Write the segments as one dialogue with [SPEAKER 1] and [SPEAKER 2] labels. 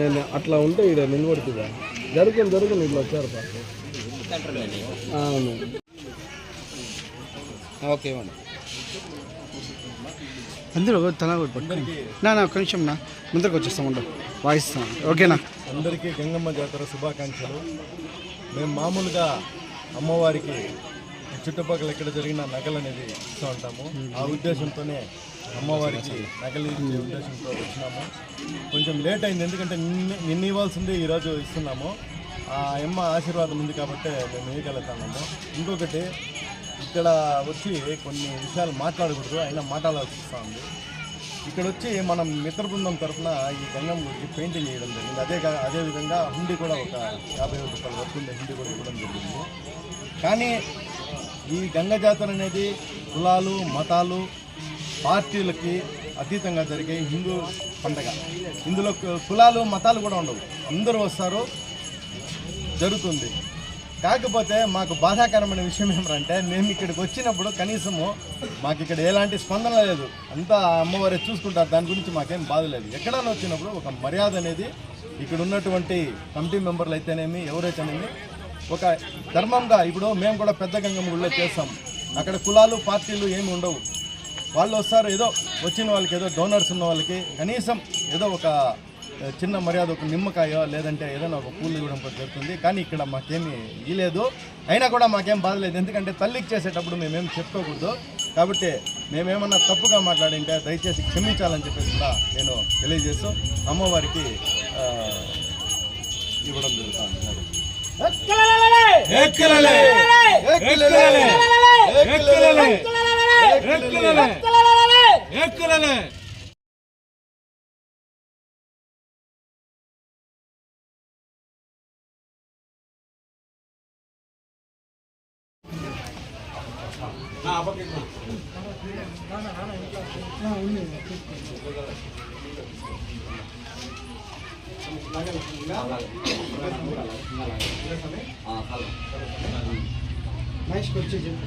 [SPEAKER 1] నేను అట్లా ఉంటే ఇక్కడ నిలబడుతుందా? జరుగుని జరుగుని ఇట్లా వచ్చారు అవును.
[SPEAKER 2] ఓకే ఇవ్వండి
[SPEAKER 3] అందరూ తలా నా నా ఒక్క నిమిషం నా. ముందరికి వచ్చేస్తాం ఉండు. వాయిస్తాం. ఓకేనా?
[SPEAKER 4] అందరికీ గంగమ్మ జాతర శుభాకాంక్షలు. మేము మామూలుగా అమ్మవారికి చుట్టుపక్కల ఎక్కడ జరిగిన నగలు అనేది ఇస్తూ ఉంటాము. ఆ ఉద్దేశంతోనే అమ్మవారికి నగలు ఇచ్చే ఉద్దేశంతో వచ్చినాము. కొంచెం లేట్ అయింది ఎందుకంటే నిన్న నిన్న ఇవ్వాల్సిందే ఈరోజు ఇస్తున్నాము. ఆ అమ్మ ఆశీర్వాదం ఉంది కాబట్టి మేము వేయగలుగుతున్నాము. ఇంకొకటి ఇక్కడ వచ్చి కొన్ని విషయాలు మాట్లాడకూడదు అయినా మాట్లాడాల్సి వస్తుంది ఇక్కడ వచ్చి మనం మిత్ర బృందం తరఫున ఈ గంగం గుడికి పెయింటింగ్ వేయడం జరిగింది. అదే అదేవిధంగా అదే విధంగా హుండీ కూడా ఒక యాభై రూపాయలు రూపాయల వరకు హుండీ కూడా ఇవ్వడం జరిగింది. కానీ ఈ గంగ జాతర అనేది కులాలు మతాలు పార్టీలకి అతీతంగా జరిగే హిందూ పండగ. ఇందులో కులాలు మతాలు కూడా ఉండవు. అందరూ వస్తారు. జరుగుతుంది. కాకపోతే మాకు బాధాకరమైన విషయం ఏమంటే మేము ఇక్కడికి వచ్చినప్పుడు కనీసము మాకు ఇక్కడ ఎలాంటి స్పందన లేదు. అంతా అమ్మవారే చూసుకుంటారు. దాని గురించి మాకేం బాధ లేదు. ఎక్కడైనా వచ్చినప్పుడు ఒక మర్యాద అనేది ఇక్కడ ఉన్నటువంటి కమిటీ మెంబర్లు అయితేనేమి ఎవరైతేనేమి ఒక ధర్మంగా ఇప్పుడు మేము కూడా పెద్ద గంగమ్మ గుళ్ళో చేస్తాం. అక్కడ కులాలు పార్టీలు ఏమి ఉండవు. వాళ్ళు వస్తారు ఏదో వచ్చిన వాళ్ళకి ఏదో డోనర్స్ ఉన్న వాళ్ళకి కనీసం ఏదో ఒక చిన్న మర్యాద ఒక నిమ్మకాయో లేదంటే ఏదైనా ఒక పూలు ఇవ్వడం జరుగుతుంది. కానీ ఇక్కడ మాకేమీ ఇలేదు అయినా కూడా మాకేం బాధ లేదు. ఎందుకంటే తల్లికి చేసేటప్పుడు మేమేం చెప్పుకోకూడదు. కాబట్టి మేమేమన్నా తప్పుగా మాట్లాడింటే దయచేసి క్షమించాలని చెప్పేసి కూడా నేను తెలియజేస్తూ అమ్మవారికి ఇవ్వడం జరుగుతుంది. ఎక్కలలే! ఎక్కలలే! ఎక్కలలే!
[SPEAKER 3] మహేష్కి వచ్చి చెప్పు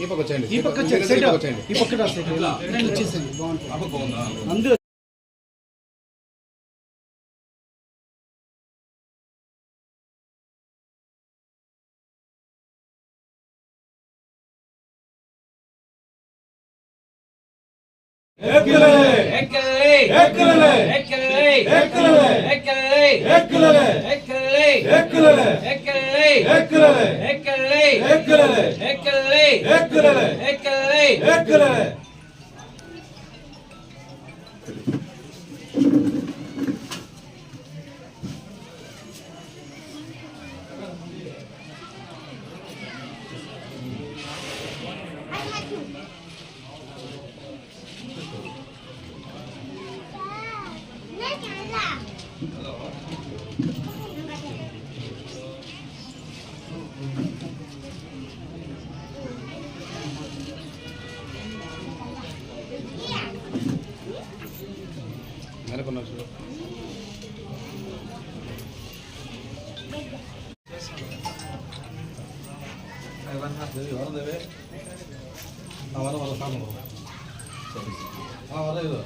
[SPEAKER 2] ఈ పక్క వచ్చేయండి.
[SPEAKER 3] ఈ పక్క వచ్చేయండి, ఈ పక్క రా, సైడ్ ఇట్లా. వచ్చేసేయండి బాగుంటుంది అందరూ
[SPEAKER 2] నెలకొన్నారు చూడు
[SPEAKER 4] Mira con nosotros. Ahí van a ver. Vamos a ver. Vamos a ver. Ahora vamos a ver.